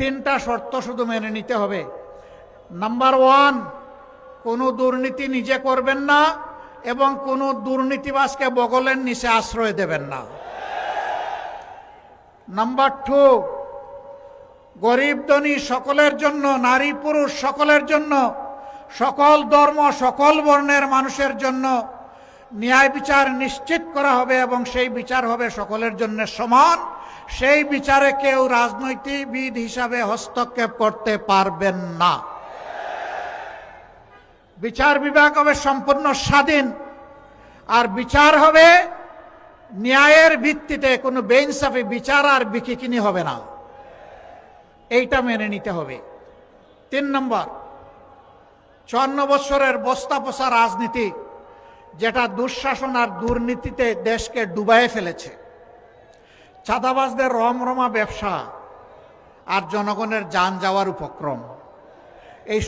তিনটা শর্ত শুধু মেনে নিতে হবে। নাম্বার ওয়ান কোনো দুর্নীতি নিজে করবেন না এবং কোনো দুর্নীতিবাসকে বগলের নিচে আশ্রয় দেবেন না। নাম্বার টু গরিব ধনী সকলের জন্য, নারী পুরুষ সকলের জন্য, সকল ধর্ম, সকল বর্ণের মানুষের জন্য ন্যায় বিচার নিশ্চিত করা হবে এবং সেই বিচার হবে সকলের জন্য সমান। সেই বিচারে কেউ রাজনৈতিকবিদ হিসাবে হস্তক্ষেপ করতে পারবেন না। বিচার বিভাগ হবে সম্পূর্ণ স্বাধীন। আর বিচার হবে ন্যায়ের ভিত্তিতে। কোনো বেইনসাফি বিচার আর বিকিকিনি হবে না। এইটা মেনে নিতে হবে। তিন নম্বর, চুয়ান্ন বছরের বস্তা পোষা রাজনীতি। যেটা দুঃশাসন আর দুর্নীতিতে দেশকে ডুবাইয়ে ফেলেছে। চাঁদাবাজদের রমরমা ব্যবসা আর জনগণের যান যাওয়ার উপক্রম। এই